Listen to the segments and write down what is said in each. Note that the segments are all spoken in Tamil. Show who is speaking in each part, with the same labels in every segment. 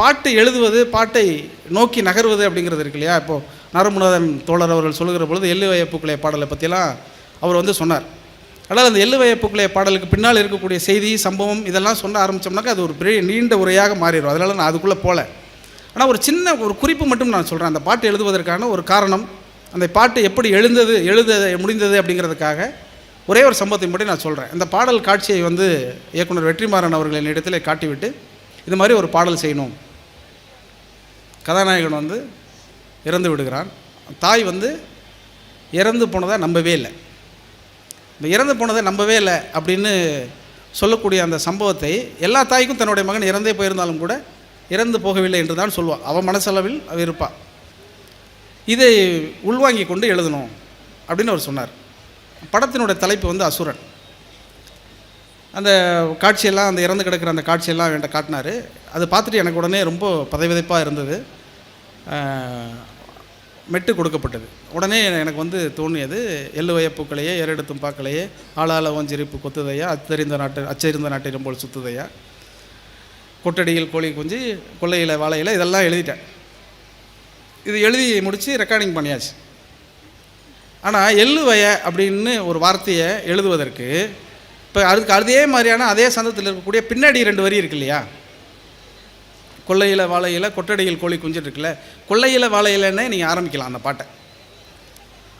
Speaker 1: பாட்டு எழுதுவது பாட்டை நோக்கி நகர்வது அப்படிங்கிறது இருக்கு இல்லையா? இப்போது நரமுனதன் தோழர் அவர்கள் சொல்லுகிற பொழுது எள்ளுவய வயப்புக்குளைய பாடலை பற்றிலாம் அவர் வந்து சொன்னார். அதனால் அந்த எள்ளுவய வயப்புக்குளைய பாடலுக்கு பின்னால் இருக்கக்கூடிய செய்தி சம்பவம் இதெல்லாம் சொல்ல ஆரம்பித்தோம்னாக்கா அது ஒரு பெரிய நீண்ட உரையாக மாறிடும். அதனால் நான் அதுக்குள்ளே போகல. ஆனால் ஒரு சின்ன ஒரு குறிப்பு மட்டும் நான் சொல்கிறேன் அந்த பாட்டு எழுதுவதற்கான ஒரு காரணம் அந்த பாட்டு எப்படி எழுந்தது எழுத முடிந்தது அப்படிங்கிறதுக்காக ஒரே ஒரு சம்பவத்தை மட்டும் நான் சொல்கிறேன் இந்த பாடல் காட்சியை வந்து இயக்குனர் வெற்றிமாறன் அவர்கள் என்னிடத்தில் காட்டிவிட்டு இது மாதிரி ஒரு பாடல் செய்யணும். கதாநாயகன் வந்து இறந்து விடுகிறான். தாய் வந்து இறந்து போனதை நம்பவே இல்லை. இந்த இறந்து போனதை நம்பவே இல்லை அப்படின்னு சொல்லக்கூடிய அந்த சம்பவத்தை எல்லா தாய்க்கும் தன்னுடைய மகன் இறந்தே போயிருந்தாலும் கூட இறந்து போகவில்லை என்று தான் சொல்லுவாள். அவன் மனசளவில் அவ இருப்பாள் இதை உள்வாங்கி கொண்டு எழுதணும் அப்படின்னு அவர் சொன்னார். படத்தினுடைய தலைப்பு வந்து அசுரன். அந்த காட்சியெல்லாம் அந்த இறந்து கிடக்கிற அந்த காட்சியெல்லாம் என்கிட்ட காட்டினார். அது பார்த்துட்டு எனக்கு உடனே ரொம்ப பதைவிதைப்பாக இருந்தது. மெட்டு கொடுக்கப்பட்டது. உடனே எனக்கு வந்து தோணியது எள்ளு வயப்பூக்களையே ஏறெடுத்தும் பார்க்கலையே ஆளால ஓஞ்சிரிப்பு கொத்துதையா அச்சரிந்த நாட்டு அச்சரிந்த நாட்டிலும் போல் சுத்துதையா கொட்டடியில் கோழி குஞ்சு கொள்ளையில் வாழையில் இதெல்லாம் எழுதிட்டேன். இது எழுதி முடித்து ரெக்கார்டிங் பண்ணியாச்சு. ஆனால் எள்ளு வய அப்படின்னு ஒரு வார்த்தையை எழுதுவதற்கு இப்போ அதுக்கு அதே மாதிரியான அதே சந்தத்தில் இருக்கக்கூடிய பின்னாடி ரெண்டு வரி இருக்கு இல்லையா? கொள்ளையில் வாழையில் கொட்டடியில் கோழி குஞ்சு இருக்குல்ல கொள்ளையில் வாழையிலன்னே நீங்கள் ஆரம்பிக்கலாம் அந்த பாட்டை.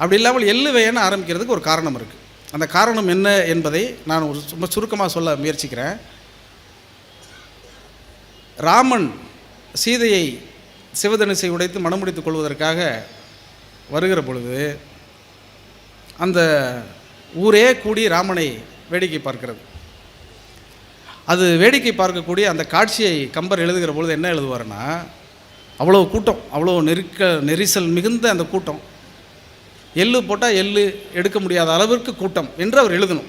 Speaker 1: அப்படி இல்லாமல் எள்ளு வயன்னு ஆரம்பிக்கிறதுக்கு ஒரு காரணம் இருக்குது அந்த காரணம் என்ன என்பதை நான் ஒரு ரொம்ப சுருக்கமாக சொல்ல முயற்சிக்கிறேன். ராமன் சீதையை சிவதனுசை உடைத்து மணமுடித்துக் கொள்வதற்காக வருகிற பொழுது அந்த ஊரே கூடி ராமனை வேடிக்கை பார்க்கிறது. அது வேடிக்கை பார்க்கக்கூடிய அந்த காட்சியை கம்பர் எழுதுகிற பொழுது என்ன எழுதுவாருன்னா அவ்வளோ கூட்டம் அவ்வளோ நெருக்க நெரிசல் மிகுந்த அந்த கூட்டம். எள்ளு போட்டால் எள்ளு எடுக்க முடியாத அளவிற்கு கூட்டம் என்று அவர் எழுதணும்.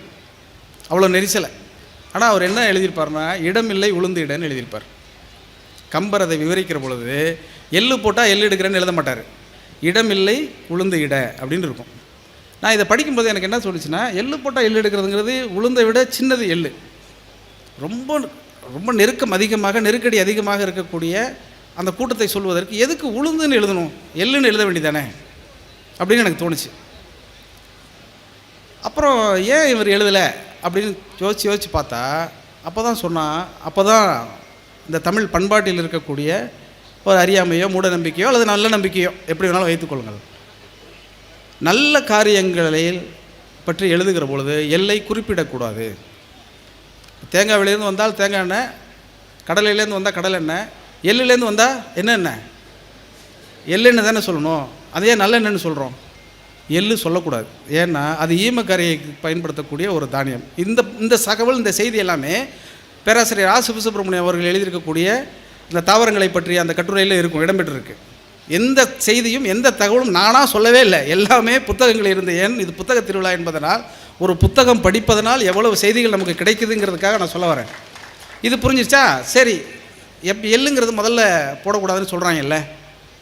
Speaker 1: அவ்வளோ நெரிசலை. ஆனால் அவர் என்ன எழுதியிருப்பார்னா இடமில்லை உளுந்து இடன்னு எழுதியிருப்பார். கம்பர் அதை விவரிக்கிற பொழுது எள்ளு போட்டால் எள்ளு எடுக்கிறேன்னு எழுத மாட்டார். இடமில்லை உளுந்து இட அப்படின்னு இருக்கும். நான் இதை படிக்கும்போது எனக்கு என்ன சொல்லிச்சுன்னா எள்ளு போட்டால் எள்ளு எடுக்கிறதுங்கிறது உளுந்தை விட சின்னது எள்ளு. ரொம்ப ரொம்ப நெருக்கம் அதிகமாக நெருக்கடி அதிகமாக இருக்கக்கூடிய அந்த கூட்டத்தை சொல்வதற்கு எதுக்கு உளுந்துன்னு எழுதணும்? எள்ளுன்னு எழுத வேண்டியதானே? அப்படின்னு எனக்கு தோணுச்சு. அப்புறம் ஏன் இவர் எழுதலை? அப்படின்னு யோசிச்சு யோசிச்சு பார்த்தா அப்போ தான் சொன்னால் அப்போ தான் இந்த தமிழ் பண்பாட்டில் இருக்கக்கூடிய ஒரு அறியாமையோ மூட நம்பிக்கையோ அல்லது நல்ல நம்பிக்கையோ எப்படி வேணாலும் வைத்துக்கொள்ளுங்கள் நல்ல காரியங்களில் பற்றி எழுதுகிற பொழுது எல்லை குறிப்பிடக்கூடாது. தேங்காய் விலையிலேருந்து வந்தால் தேங்காய் எண்ணெய் கடலையிலேருந்து வந்தால் கடலை எண்ணெய் எள்ளுலேருந்து வந்தால் என்ன எண்ணெய். எள்ளெண்ணெய் தானே சொல்லணும். அதையே நல்லெண்ணெய்னு சொல்கிறோம் எள்ளு சொல்லக்கூடாது. ஏன்னா அது ஈமக்கரையை பயன்படுத்தக்கூடிய ஒரு தானியம். இந்த இந்த தகவல் இந்த செய்தி எல்லாமே பேராசிரியர் ஆ சிவசுப்ரமணியம் அவர்கள் எழுதியிருக்கக்கூடிய இந்த தாவரங்களை பற்றி அந்த கட்டுரையில் இருக்கும் இடம்பெற்றிருக்கு. எந்த செய்தியும் எந்த தகவலும் நானாக சொல்லவே இல்லை. எல்லாமே புத்தகங்கள் இருந்து. ஏன்? இது புத்தக திருவிழா என்பதனால் ஒரு புத்தகம் படிப்பதனால் எவ்வளவு செய்திகள் நமக்கு கிடைக்குதுங்கிறதுக்காக நான் சொல்ல வரேன். இது புரிஞ்சிச்சா சரி. எப் எள்ளுங்கிறது முதல்ல போடக்கூடாதுன்னு சொல்கிறாங்கல்ல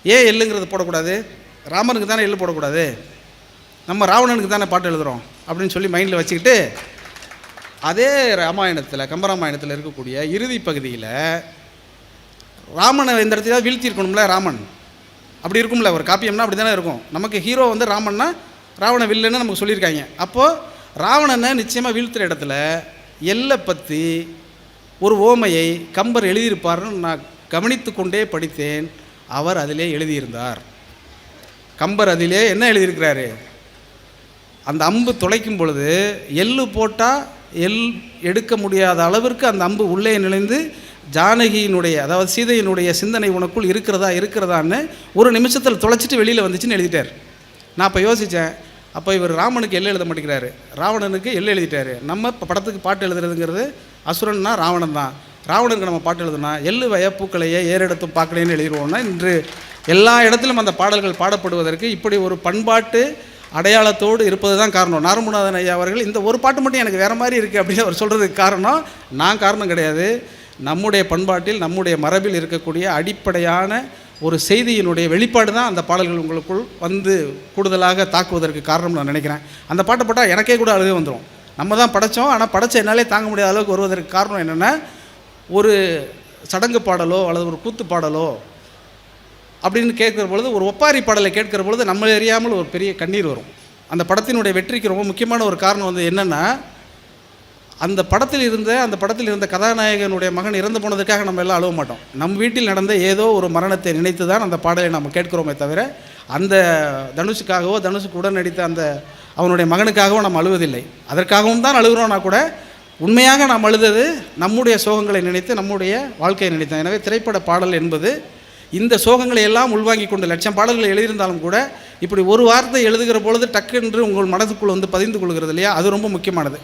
Speaker 1: ஏன் எள்ளுங்கிறது போடக்கூடாது? ராமனுக்கு தானே எள்ளு போடக்கூடாது? நம்ம ராவணனுக்கு தானே பாட்டு எழுதுகிறோம் அப்படின்னு சொல்லி மைண்டில் வச்சுக்கிட்டு அதே ராமாயணத்தில் கம்பராமாயணத்தில் இருக்கக்கூடிய இறுதி பகுதியில் ராமனை இந்த இடத்துல வீழ்த்தியிருக்கணும்ல ராமன். அப்படி இருக்கும்ல ஒரு காப்பியம்னா அப்படி தானே இருக்கும். நமக்கு ஹீரோ வந்து ராமன்னா ராவண வில்லுன்னு நமக்கு சொல்லியிருக்காங்க. அப்போது ராவணனை நிச்சயமாக வீழ்த்துற இடத்துல எல்லை பற்றி ஒரு ஓமையை கம்பர் எழுதியிருப்பார்னு நான் கவனித்து கொண்டே படித்தேன். அவர் அதிலே எழுதியிருந்தார். கம்பர் அதிலே என்ன எழுதியிருக்கிறாரு? அந்த அம்பு துளைக்கும் பொழுது எள்ளு போட்டால் எள் எடுக்க முடியாத அளவிற்கு அந்த அம்பு உள்ளே நுழைந்து ஜானகியினுடைய அதாவது சீதையினுடைய சிந்தனை உனக்குள் இருக்கிறதா இருக்கிறதான்னு ஒரு நிமிஷத்தில் தொலைச்சிட்டு வெளியில் வந்துச்சுன்னு எழுதிட்டார். நான் அப்போ யோசித்தேன் அப்போ இவர் ராமனுக்கு எல்லை எழுத மாட்டேங்கிறாரு. ராவணனுக்கு எல்லை எழுதிட்டாரு. நம்ம இப்போ படத்துக்கு பாட்டு எழுதுறதுங்கிறது அசுரன்னா ராவணன் தான். ராவணனுக்கு நம்ம பாட்டு எழுதுனா எள்ளு வய பூக்களையே ஏறெடுத்தும் பார்க்கலேன்னு எழுதிடுவோம்னா இன்று எல்லா இடத்திலும் அந்த பாடல்கள் பாடப்படுவதற்கு இப்படி ஒரு பண்பாட்டு அடையாளத்தோடு இருப்பது தான் காரணம். நாரமுநாதன் ஐயா அவர்கள் இந்த ஒரு பாட்டு மட்டும் எனக்கு வேறு மாதிரி இருக்குது அப்படின்னு அவர் சொல்கிறதுக்கு காரணம் நான் காரணம் கிடையாது. நம்முடைய பண்பாட்டில் நம்முடைய மரபில் இருக்கக்கூடிய அடிப்படையான ஒரு செய்தியினுடைய வெளிப்பாடு தான் அந்த பாடல்கள் உங்களுக்குள் வந்து கூடுதலாக தாக்குவதற்கு காரணம் நான் நினைக்கிறேன். அந்த பாட்டை போட்டால் எனக்கே கூட அழுகே வந்துடும் நம்ம தான் படைச்சோம். ஆனால் படைச்ச என்னாலே தாங்க முடியாத அளவுக்கு வருவதற்கு காரணம் என்னென்னா ஒரு சடங்கு பாடலோ அல்லது ஒரு கூத்து பாடலோ அப்படின்னு கேட்குற பொழுது ஒரு ஒப்பாரி பாடலை கேட்கிற பொழுது நம்ம அறியாமல் ஒரு பெரிய கண்ணீர் வரும். அந்த படத்தினுடைய வெற்றிக்கு ரொம்ப முக்கியமான ஒரு காரணம் வந்து என்னென்னா அந்த படத்தில் இருந்த அந்த படத்தில் இருந்த கதாநாயகனுடைய மகன் இறந்து போனதுக்காக நம்ம எல்லாம் அழுவ மாட்டோம். நம் வீட்டில் நடந்த ஏதோ ஒரு மரணத்தை நினைத்து தான் அந்த பாடலை நம்ம கேட்கிறோமே தவிர அந்த தனுஷுக்காகவோ தனுஷுக்கு உடன் நடித்த அந்த அவனுடைய மகனுக்காகவோ நம்ம அழுவதில்லை. அதற்காகவும் தான் அழுகிறோம்னா கூட உண்மையாக நாம் அழுதது நம்முடைய சோகங்களை நினைத்து நம்முடைய வாழ்க்கையை நினைத்தோம் எனவே திரைப்பட பாடல் என்பது இந்த சோகங்களை எல்லாம் உள்வாங்கி கொண்டு லட்சம் பாடல்கள் எழுதியிருந்தாலும் கூட இப்படி ஒரு வார்த்தை எழுதுகிற பொழுது டக்குன்று உங்கள் மனதுக்குள் வந்து பதிந்து கொள்கிறது இல்லையா? அது ரொம்ப முக்கியமானது.